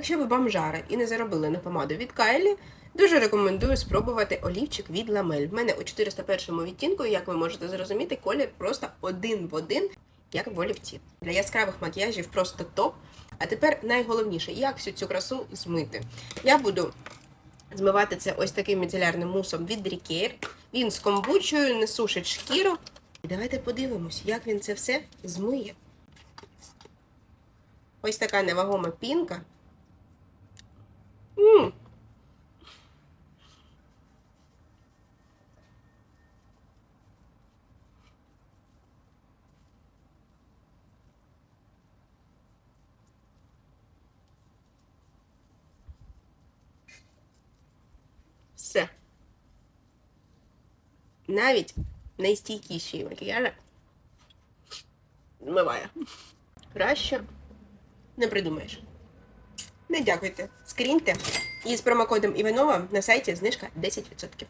Якщо ви бомжари і не заробили на помаду від Кайлі, дуже рекомендую спробувати олівчик від Ламель. В мене у 401 відтінку, як ви можете зрозуміти, колір просто один в один, як в олівці. Для яскравих макіяжів просто топ. А тепер найголовніше, як всю цю красу змити. Я буду змивати це ось таким міцелярним мусом від Рікер. Він з комбучою, не сушить шкіру. І давайте подивимось, як він це все змиє. Ось така невагома пінка. Все. Навіть найстійкіші макіяжі змиває. Краще не придумаєш. Не дякуйте. Скріньте. І з промокодом Іванова на сайті знижка 10%.